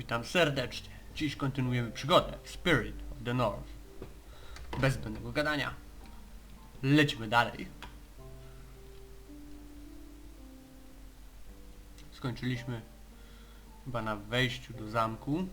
Witam serdecznie. Dziś kontynuujemy przygodę Spirit of the North. Bez zbędnego gadania. Lecimy dalej. Skończyliśmy chyba na wejściu do zamku.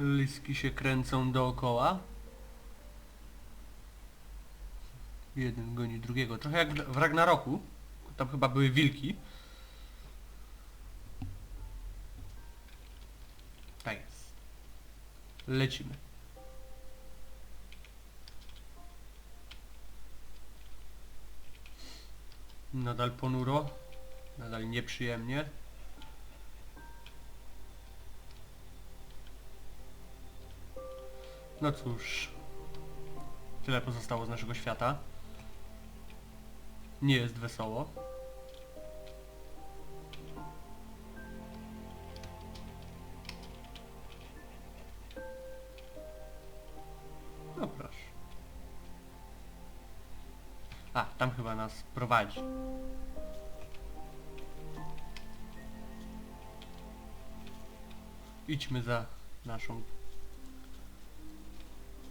Liski się kręcą dookoła. Jeden goni drugiego. Trochę jak w Ragnaroku. Tam chyba były wilki. Tak jest. Lecimy. Nadal ponuro. Nadal nieprzyjemnie. No cóż. Tyle pozostało z naszego świata. Nie jest wesoło. No proszę. A, tam chyba nas prowadzi. Idźmy za naszą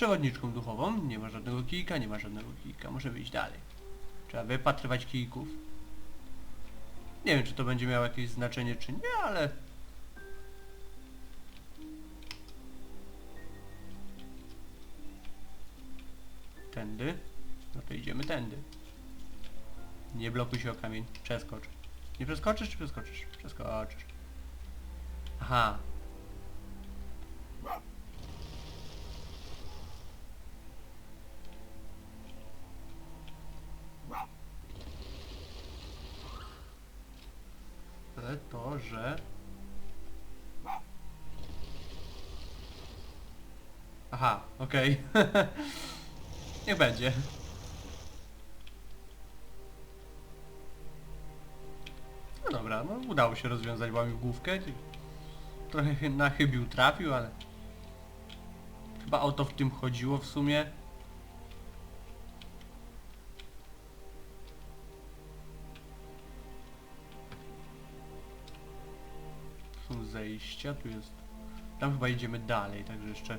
przewodniczką duchową. Nie ma żadnego kijka, nie ma żadnego kijka. Możemy iść dalej. Trzeba wypatrywać kijków. Nie wiem, czy to będzie miało jakieś znaczenie, czy nie, ale... Tędy? No to idziemy tędy. Nie blokuj się o kamień. Przeskocz. Nie przeskoczysz, czy przeskoczysz? Przeskoczysz. Aha. Ale to, że... Aha, okej. Niech będzie. No dobra, no udało się rozwiązać łamigłówkę. Trochę chy- na chybił trafił, ale... Chyba o to w tym chodziło w sumie. Zejścia, tu jest... Tam chyba idziemy dalej, także jeszcze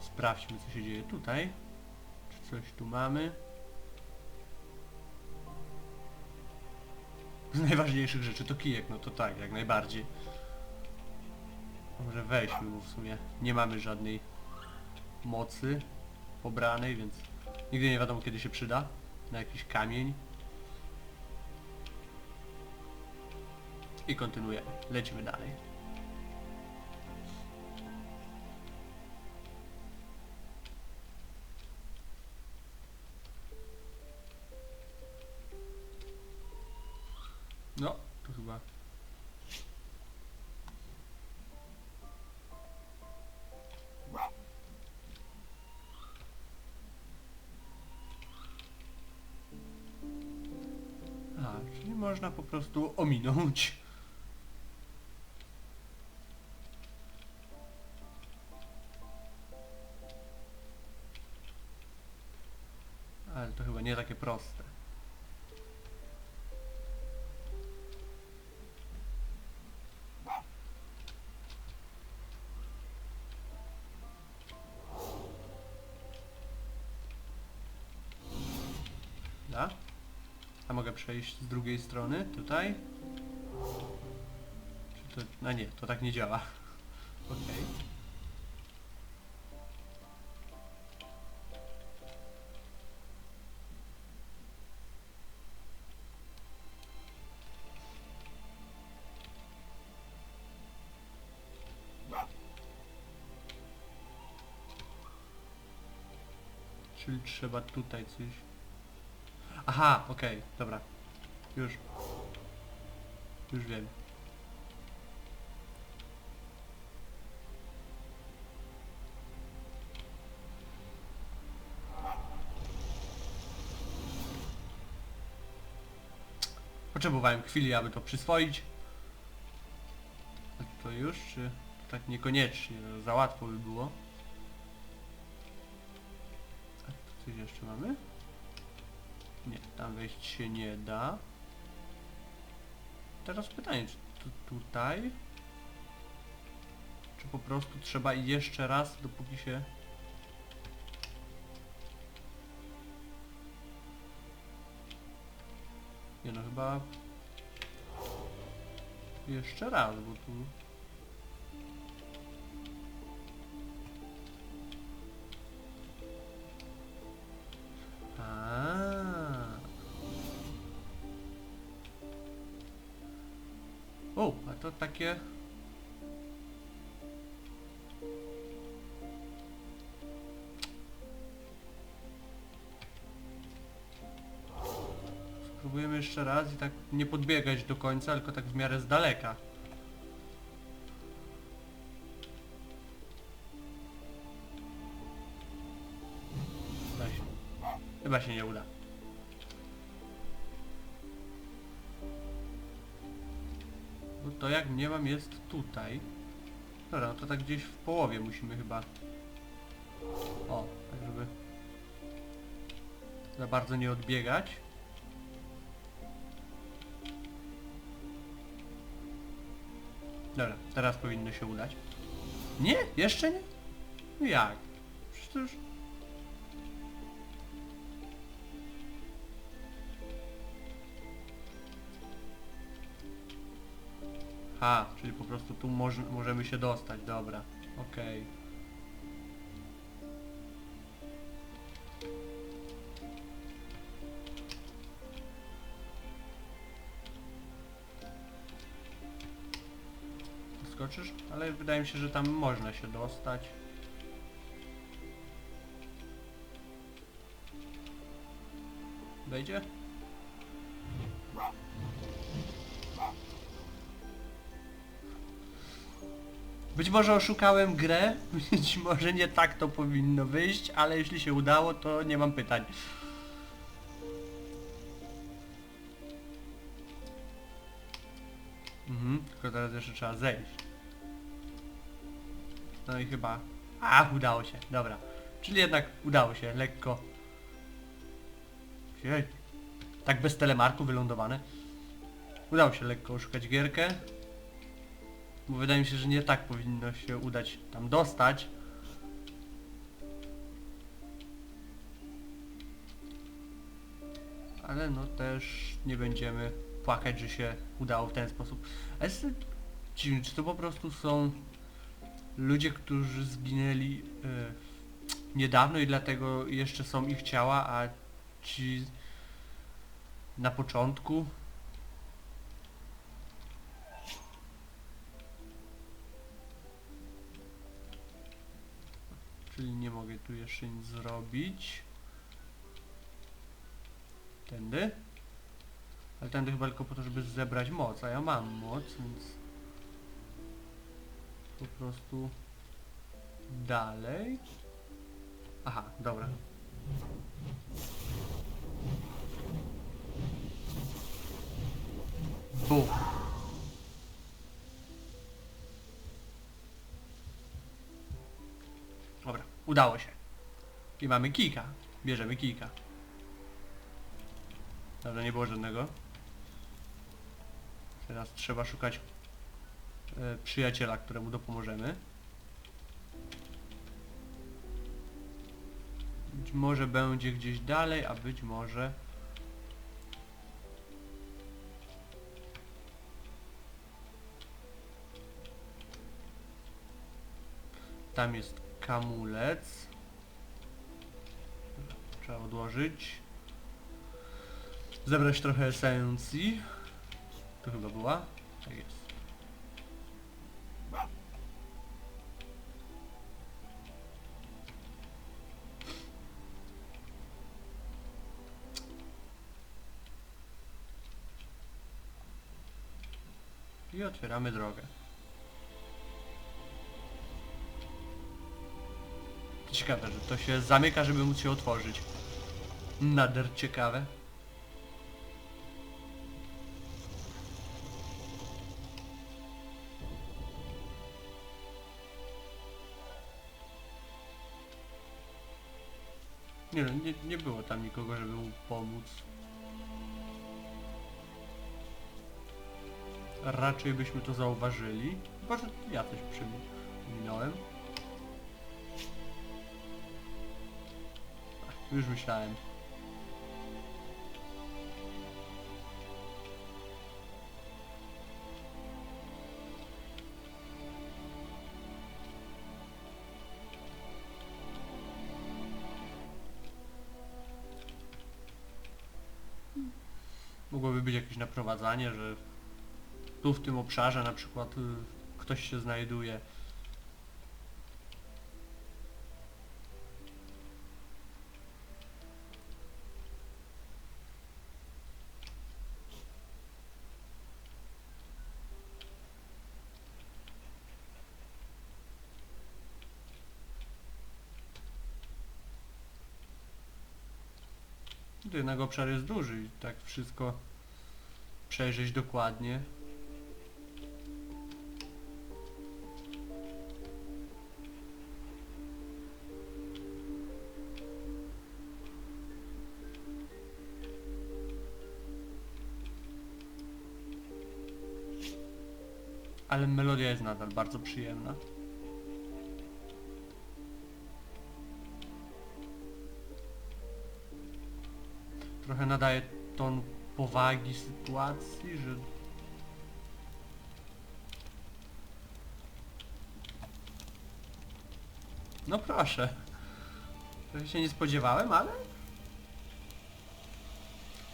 sprawdźmy co się dzieje tutaj. Czy coś tu mamy? Z najważniejszych rzeczy to kijek, no to tak, jak najbardziej. Może weźmy, bo w sumie nie mamy żadnej mocy pobranej, więc nigdy nie wiadomo kiedy się przyda. Na jakiś kamień. I kontynuujemy. Lecimy dalej. No, to chyba... A, czyli można po prostu ominąć. Nie takie proste. Da? A mogę przejść z drugiej strony, tutaj? Czy to... No nie, to tak nie działa. Okej. Czyli trzeba tutaj coś... Aha, okej, dobra. Już. Już wiem. Potrzebowałem chwili, aby to przyswoić. A to już, czy... tak niekoniecznie, no, za łatwo by było. Coś jeszcze mamy? Nie, tam wejść się nie da. Teraz pytanie, czy tu, tutaj? Czy po prostu trzeba jeszcze raz, dopóki się... Nie no, chyba... Jeszcze raz, bo tu... to takie... Spróbujemy jeszcze raz i tak nie podbiegać do końca, tylko tak w miarę z daleka. Chyba się, nie uda. To jak nie mam jest tutaj. Dobra, no to tak gdzieś w połowie musimy chyba. O, tak żeby za bardzo nie odbiegać. Dobra, teraz powinno się udać. Nie? Jeszcze nie? No jak? Przecież to już... Ha, czyli po prostu tu moż, możemy się dostać, dobra. Okej. Skoczysz? Ale wydaje mi się, że tam można się dostać. Wejdzie? Być może oszukałem grę, być może nie tak to powinno wyjść, ale jeśli się udało, to nie mam pytań. Mhm, tylko teraz jeszcze trzeba zejść. No i chyba... A, udało się, dobra. Czyli jednak udało się, lekko. Jej. Tak bez telemarku wylądowane. Udało się lekko oszukać gierkę. Bo wydaje mi się, że nie tak powinno się udać tam dostać. Ale no też nie będziemy płakać, że się udało w ten sposób. A jest dziwne, czy to po prostu są ludzie, którzy zginęli e, niedawno i dlatego jeszcze są ich ciała, a ci na początku tu jeszcze nic zrobić. Tędy? Ale tędy chyba tylko po to, żeby zebrać moc, a ja mam moc, więc... Po prostu... Dalej. Aha, dobra. Bum. Udało się. I mamy kika. Bierzemy kika. Dobra, nie było żadnego. Teraz trzeba szukać e, przyjaciela, któremu dopomożemy. Być może będzie gdzieś dalej, a być może... Tam jest kamulec. Trzeba odłożyć. Zebrać trochę esencji. Tu chyba była? Tak jest. I otwieramy drogę. Ciekawe, że to się zamyka, żeby móc się otworzyć. Nader ciekawe. Nie, no, nie, nie było tam nikogo, żeby mu pomóc. Raczej byśmy to zauważyli. Chyba, że ja coś przyminąłem. Już myślałem. Mogłoby być jakieś naprowadzanie, że tu w tym obszarze na przykład y, ktoś się znajduje. Tu Jednak obszar jest duży i tak wszystko przejrzeć dokładnie. Ale melodia jest nadal bardzo przyjemna. Trochę nadaje ton powagi sytuacji, że... No proszę. Trochę się nie spodziewałem, ale...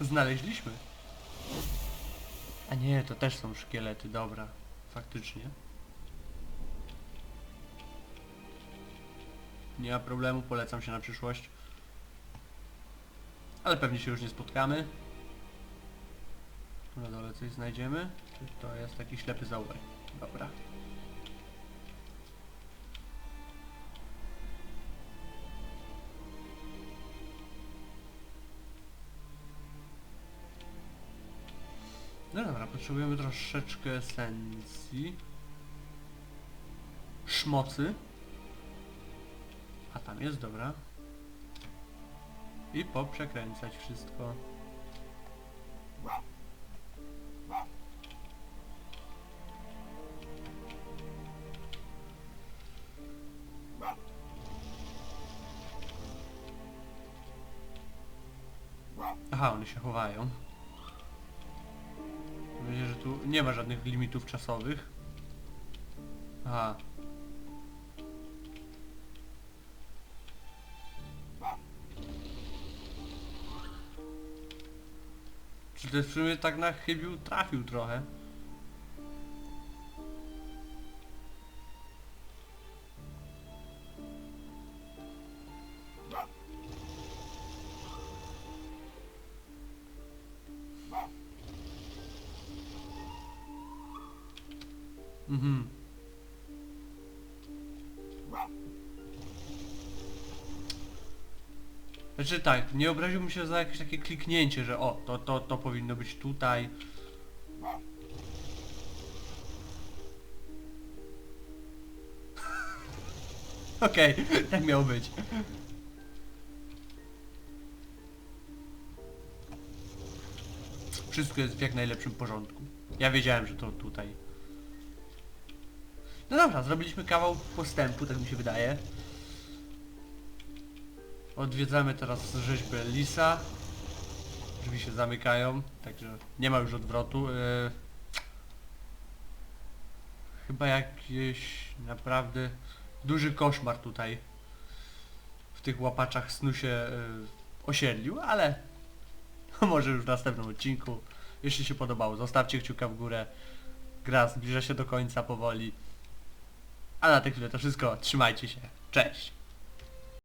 Znaleźliśmy. A nie, to też są szkielety, dobra. Faktycznie. Nie ma problemu, polecam się na przyszłość. Ale pewnie się już nie spotkamy. Na dole coś znajdziemy. Czy to jest taki ślepy zaułek? Dobra. No dobra, potrzebujemy troszeczkę esencji. Szmocy. A tam jest, dobra. I poprzekręcać wszystko. Aha, one się chowają. Myślę, że tu nie ma żadnych limitów czasowych. Aha. To w sumie tak na chybił trafił trochę? Mhm. Znaczy tak, nie obraziłbym się za jakieś takie kliknięcie, że o, to, to, to powinno być tutaj. Okej, tak miało być. Wszystko jest w jak najlepszym porządku. Ja wiedziałem, że to tutaj. No dobra, zrobiliśmy kawał postępu, tak mi się wydaje. Odwiedzamy teraz rzeźbę Lisa. Drzwi się zamykają, także nie ma już odwrotu. Yy... Chyba jakiś naprawdę duży koszmar tutaj w tych łapaczach snu się yy, osiedlił, ale może już w następnym odcinku. Jeśli się podobało, zostawcie kciuka w górę. Gra zbliża się do końca powoli. A na tę chwilę to wszystko. Trzymajcie się. Cześć!